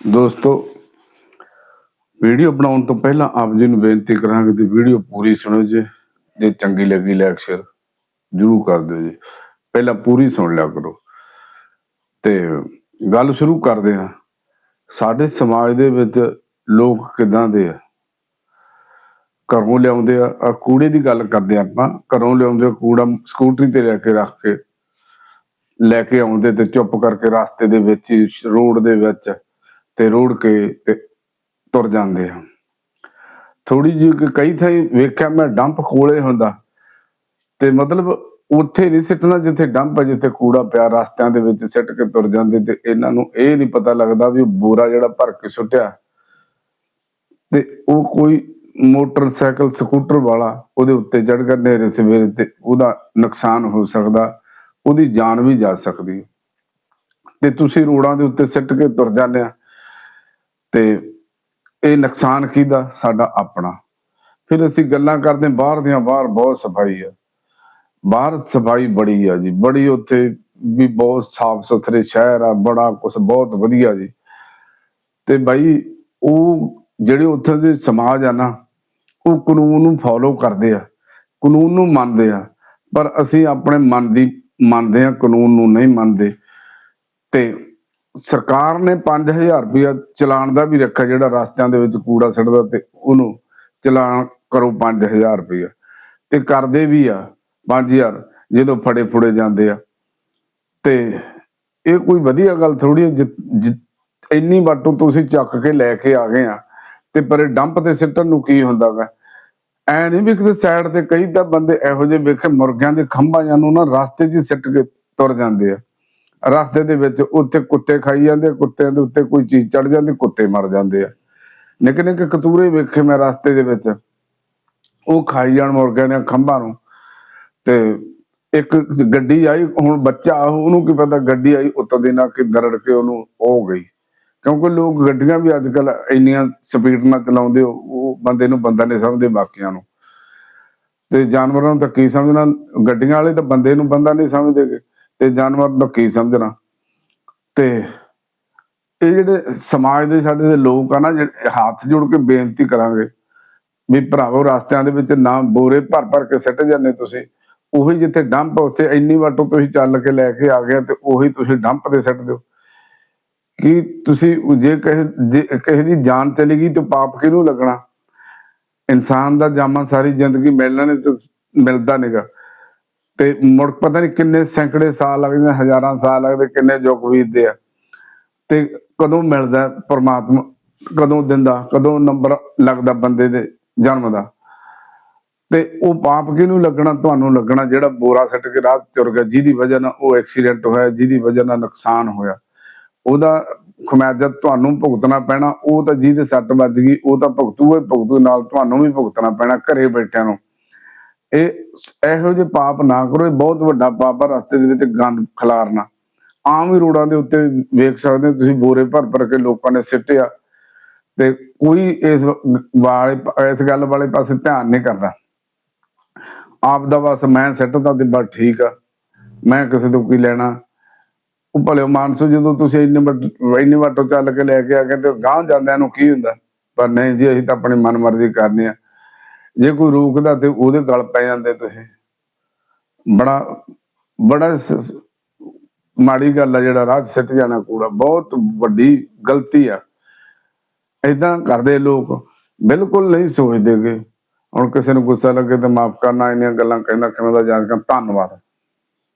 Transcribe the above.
ਦੋਸਤੋ, ਵੀਡੀਓ ਬਣਾਉਣ ਤੋਂ ਪਹਿਲਾਂ ਆਪ ਜੀ ਨੂੰ ਬੇਨਤੀ ਕਰਾਂਗੇ ਕਿ ਵੀਡੀਓ ਪੂਰੀ ਸੁਣੋ ਜੀ ਜੇ ਚੰਗੀ ਲੱਗੀ ਲਾਈਕ ਸ਼ੇਅਰ ਜ਼ਰੂਰ ਕਰ ਦਿਓ ਜੀ। ਪਹਿਲਾਂ ਪੂਰੀ ਸੁਣ ਲਿਆ ਕਰੋ। ਤੇ ਗੱਲ ਸ਼ੁਰੂ ਕਰਦੇ ਹਾਂ। ਸਾਡੇ ਸਮਾਜ ਦੇ ਵਿੱਚ ਲੋਕ ਕਿਦਾਂ ਦੇ ਆ? ਘਰੋਂ ਲਿਆਉਂਦੇ ਆ ਕੂੜੇ ਦੀ ਗੱਲ ਕਰਦੇ ਆਪਾਂ। ਘਰੋਂ ਲਿਆਉਂਦੇ ਕੂੜਾ ਸਕੂਟਰੀ ਤੇ ਲੈ ਕੇ ਰੱਖ ਕੇ, ਲੈ ਕੇ ਆਉਂਦੇ ਤੇ ਚੁੱਪ ਕਰਕੇ ਰਸਤੇ ਦੇ ਵਿੱਚ, ਰੋਡ ਦੇ ਵਿੱਚ ਤੇ ਰੋੜ ਕੇ ਤੇ ਤੁਰ ਜਾਂਦੇ ਆ। ਥੋੜੀ ਜਿਹੀ ਕਈ ਥਾਈ ਵੇਖਿਆ ਮੈਂ ਡੰਪ ਕੋਲੇ ਹੁੰਦਾ। ਤੇ ਮਤਲਬ ਉੱਥੇ ਨਹੀਂ ਸਿੱਟਣਾ ਜਿੱਥੇ ਡੰਪ ਹੈ ਜਿੱਥੇ ਕੂੜਾ ਪਿਆ, ਰਸਤਿਆਂ ਦੇ ਵਿੱਚ ਸਿੱਟ ਕੇ ਤੁਰ ਜਾਂਦੇ ਤੇ ਇਹਨਾਂ ਨੂੰ ਇਹ ਨਹੀਂ ਪਤਾ ਲੱਗਦਾ ਵੀ ਬੋਰਾ ਜਿਹੜਾ ਭਰ ਕੇ ਸੁੱਟਿਆ। ਤੇ ਉਹ ਕੋਈ ਮੋਟਰਸਾਈਕਲ, ਸਕੂਟਰ ਵਾਲਾ ਉਹਦੇ ਉੱਤੇ ਚੜ ਕੇ ਨੇਰੇ ਸਵੇਰੇ ਤੇ ਉਹਦਾ ਨੁਕਸਾਨ ਹੋ ਸਕਦਾ, ਉਹਦੀ ਜਾਨ ਵੀ ਜਾ ਸਕਦੀ। ਤੇ ਤੁਸੀਂ ਰੋਡਾਂ ਦੇ ਉੱਤੇ ਸਿੱਟ ਕੇ ਤੁਰ ਜਾਂਦੇ ਆ। ਤੇ ਇਹ ਨੁਕਸਾਨ ਕਿਹਦਾ? ਸਾਡਾ ਆਪਣਾ। ਫਿਰ ਅਸੀਂ ਗੱਲਾਂ ਕਰਦੇ ਬਾਹਰ ਦੀਆਂ, ਬਾਹਰ ਬਹੁਤ ਸਫ਼ਾਈ ਆ। ਬਾਹਰ ਸਫ਼ਾਈ ਬੜੀ ਆ ਜੀ। ਬੜੀ ਉੱਥੇ ਵੀ ਬਹੁਤ ਸਾਫ਼ ਸੁਥਰੇ ਸ਼ਹਿਰ ਆ, ਬੜਾ ਕੁਝ ਬਹੁਤ ਵਧੀਆ ਜੀ। ਤੇ ਬਾਈ, ਉਹ ਜਿਹੜੇ ਉੱਥੇ ਦੇ ਸਮਾਜ ਆ ਨਾ, ਉਹ ਕਾਨੂੰਨ ਨੂੰ ਫੋਲੋ ਕਰਦੇ ਆ, ਕਾਨੂੰਨ ਨੂੰ ਮੰਨਦੇ ਆ। ਪਰ ਅਸੀਂ ਆਪਣੇ ਮਨ ਦੀ, ਮੰਨਦੇ ਆ, ਕਾਨੂੰਨ ਨੂੰ ਨਹੀਂ ਮੰਨਦੇ। ਤੇ ਸਰਕਾਰ ਨੇ 5000 ਰੁਪਇਆ ਚਲਾਨ ਦਾ ਵੀ ਰੱਖਿਆ, ਜਿਹੜਾ ਰਸਤਿਆਂ ਦੇ ਵਿੱਚ ਕੂੜਾ ਸਿੱਟਦਾ ਤੇ ਉਹਨੂੰ ਚਲਾਨ ਕਰੋ 5000 ਰੁਪਇਆ। ਤੇ ਕਰਦੇ ਵੀ ਆ 5000 ਜਦੋਂ ਫੜੇ ਫੁੜੇ ਜਾਂਦੇ ਆ। ਤੇ ਇਹ ਕੋਈ ਵਧੀਆ ਗੱਲ ਥੋੜੀ ਹੈ ਇੰਨੀ ਵਾਟੋ ਤੁਸੀਂ ਚੱਕ ਕੇ ਲੈ ਕੇ ਆ ਗਏ ਆ, ਤੇ ਪਰੇ ਡੰਪ ਤੇ ਸਿੱਟਣ ਨੂੰ ਕੀ ਹੁੰਦਾਗਾ? ਐ ਨਹੀਂ ਵੀ ਕਿਤੇ ਸਾਈਡ ਤੇ ਕਈ ਤਾਂ ਬੰਦੇ ਇਹੋ ਜਿਹੇ ਵੇਖੇ, ਮੁਰਗਿਆਂ ਦੇ ਖੰਭਾਂ ਜਾਂ ਨੂੰ ਨਾ ਰਸਤੇ 'ਚ ਸਿੱਟ ਕੇ ਤੁਰ ਜਾਂਦੇ ਆ। ਰਸਤੇ ਦੇ ਵਿੱਚ ਉੱਥੇ ਕੁੱਤੇ ਖਾਈ ਜਾਂਦੇ ਕੁੱਤਿਆਂ ਦੇ ਉੱਤੇ ਕੋਈ ਚੀਜ਼ ਚੜ ਜਾਂਦੀ, ਕੁੱਤੇ ਮਰ ਜਾਂਦੇ ਆ। ਨਿੱਕੇ ਨਿੱਕੇ ਕਤੂਰੇ ਵੇਖੇ ਮੈਂ ਰਸਤੇ ਦੇ ਵਿੱਚ। ਉਹ ਖਾਈ ਜਾਣ ਮੁਰਗਿਆਂ ਦੇ ਖੰਭਾਂ ਨੂੰ। ਤੇ ਇੱਕ ਗੱਡੀ ਆਈ, ਹੁਣ ਬੱਚਾ, ਉਹਨੂੰ ਕੀ ਪਤਾ ਗੱਡੀ ਆਈ, ਉੱਤੋਂ ਦੀ ਨਾ ਕਿ ਦਰੜ ਕੇ ਉਹਨੂੰ ਹੋ ਗਈ। ਕਿਉਂਕਿ ਲੋਕ ਗੱਡੀਆਂ ਵੀ ਅੱਜ ਕੱਲ ਇੰਨੀਆਂ ਸਪੀਡ ਨਾਲ ਚਲਾਉਂਦੇ ਉਹ ਬੰਦੇ ਨੂੰ ਬੰਦਾ ਨਹੀਂ ਸਮਝਦੇ ਬਾਕੀਆਂ ਨੂੰ। ਤੇ ਜਾਨਵਰਾਂ ਨੂੰ ਤਾਂ ਕੀ ਸਮਝਣਾ, ਗੱਡੀਆਂ ਵਾਲੇ ਤਾਂ ਬੰਦੇ ਨੂੰ ਬੰਦਾ ਨਹੀਂ ਸਮਝਦੇ ਤੇ ਜਾਨਵਰ ਨੂੰ ਕੀ ਸਮਝਣਾ? ਤੇ ਇਹ ਜਿਹੜੇ ਸਮਾਜ ਦੇ ਸਾਡੇ ਦੇ ਲੋਕ ਆ ਨਾ, ਜਿਹੜੇ ਹੱਥ ਜੋੜ ਕੇ ਬੇਨਤੀ ਕਰਾਂਗੇ ਵੀ ਭਰਾਵੋ, ਰਸਤਿਆਂ ਦੇ ਵਿੱਚ ਨਾ ਬੋਰੇ ਭਰ ਭਰ ਕੇ ਸਿੱਟ ਜਾਂਦੇ ਤੁਸੀਂ। ਉਹੀ ਜਿੱਥੇ ਡੰਪ ਉੱਥੇ ਇੰਨੀ ਵਾਟੋ ਤੁਸੀਂ ਚੱਲ ਕੇ ਲੈ ਕੇ ਆ ਗਏ ਤੇ ਉਹੀ ਤੁਸੀਂ ਡੰਪ ਤੇ ਸਿੱਟ ਦਿਓ। ਕਿ ਤੁਸੀਂ ਜੇ ਕਿਸੇ ਜੇ ਕਿਸੇ ਦੀ ਜਾਨ ਚਲੀ ਗਈ ਤੇ ਪਾਪ ਕਿਹਨੂੰ ਲੱਗਣਾ? ਇਨਸਾਨ ਦਾ ਜਾਮਾ ਸਾਰੀ ਜ਼ਿੰਦਗੀ ਮਿਲਣਾ ਨਹੀਂ ਤੇ ਮਿਲਦਾ ਨਹੀਂਗਾ ਤੇ ਮੁੜ ਪਤਾ ਨਹੀਂ ਕਿੰਨੇ ਸੈਂਕੜੇ ਸਾਲ ਲੱਗਦੇ ਹਜ਼ਾਰਾਂ ਸਾਲ ਲੱਗਦੇ, ਕਿੰਨੇ ਯੁੱਗ ਬੀਤਦੇ ਆ। ਤੇ ਕਦੋਂ ਮਿਲਦਾ ਪਰਮਾਤਮਾ, ਕਦੋਂ ਦਿੰਦਾ, ਕਦੋਂ ਨੰਬਰ ਲੱਗਦਾ ਬੰਦੇ ਦੇ ਜਨਮ ਦਾ। ਤੇ ਉਹ ਪਾਪ ਕਿਹਨੂੰ ਲੱਗਣਾ? ਤੁਹਾਨੂੰ ਲੱਗਣਾ ਜਿਹੜਾ ਬੋਰਾ ਸੱਟ ਕੇ ਰਾਹ 'ਚ ਤੁਰ ਗਿਆ, ਜਿਹਦੀ ਵਜ੍ਹਾ ਨਾਲ ਉਹ ਐਕਸੀਡੈਂਟ ਹੋਇਆ, ਜਿਹਦੀ ਵਜ੍ਹਾ ਨਾਲ ਨੁਕਸਾਨ ਹੋਇਆ। ਉਹਦਾ ਖਮਿਆਜਾ ਤੁਹਾਨੂੰ ਭੁਗਤਣਾ ਪੈਣਾ, ਉਹ ਤਾਂ ਜਿਹਦੇ ਸੱਟ ਵੱਜ ਗਈ, ਉਹ ਤਾਂ ਭੁਗਤੂਗਾ ਭੁਗਤੂ, ਨਾਲ ਤੁਹਾਨੂੰ ਵੀ ਭੁਗਤਣਾ ਪੈਣਾ ਘਰੇ ਬੈਠਿਆਂ ਨੂੰ। ਇਹ ਇਹੋ ਜਿਹੇ ਪਾਪ ਨਾ ਕਰੋ, ਇਹ ਬਹੁਤ ਵੱਡਾ ਪਾਪ ਆ ਰਸਤੇ ਦੇ ਵਿੱਚ ਗੰਦ ਖਿਲਾਰਨਾ। ਆਮ ਹੀ ਰੋਡਾਂ ਦੇ ਉੱਤੇ ਵੇਖ ਸਕਦੇ ਹੋ, ਤੁਸੀਂ ਬੋਰੇ ਭਰ ਭਰ ਕੇ ਲੋਕਾਂ ਨੇ ਸਿੱਟਿਆ। ਤੇ ਕੋਈ ਇਸ ਵਾਲੇ ਇਸ ਗੱਲ ਵਾਲੇ ਪਾਸੇ ਧਿਆਨ ਨਹੀਂ ਕਰਦਾ। ਆਪ ਦਾ ਬਸ ਮੈਂ ਸਿੱਟਦਾ ਤੇ ਬਸ ਠੀਕ ਆ। ਮੈਂ ਕਿਸੇ ਤੋਂ ਕੀ ਲੈਣਾ? ਉਹ ਭਲੇ ਮਾਨਸੋ ਜਦੋਂ ਤੁਸੀਂ ਇੰਨੇ ਵੱਡ- ਇੰਨੇ ਵਾਟੋ ਚੱਲ ਕੇ ਲੈ ਕੇ ਆ ਗਏ ਤੇ ਗਾਂਹ ਜਾਂਦਿਆਂ ਨੂੰ ਕੀ ਹੁੰਦਾ? ਪਰ ਨਹੀਂ ਜੀ, ਅਸੀਂ ਤਾਂ ਆਪਣੀ ਮਨਮਰਜ਼ੀ ਕਰਨੀ ਆ। ਜੇ ਕੋਈ ਰੋਕਦਾ ਤੇ ਉਹਦੇ ਗਲ ਪੈ ਜਾਂਦੇ ਤੁਸੀਂ। ਬੜਾ ਬੜਾ ਮਾੜੀ ਗੱਲ ਆ ਜਿਹੜਾ ਰਾਹ ਸਿੱਟ ਜਾਣਾ ਕੂੜਾ। ਬਹੁਤ ਵੱਡੀ ਗਲਤੀ ਆ। ਇਦਾਂ ਕਰਦੇ ਲੋਕ। ਬਿਲਕੁਲ ਨਹੀਂ ਸੋਚਦੇਗੇ ਹੁਣ ਕਿਸੇ ਨੂੰ ਗੁੱਸਾ ਲੱਗੇ ਤਾਂ ਮਾਫ ਕਰਨਾ, ਇੰਨੀਆਂ ਗੱਲਾਂ ਕਹਿੰਦਾ ਕਿਵੇਂ ਦਾ ਜਾਣ ਕਰ ਧੰਨਵਾਦ।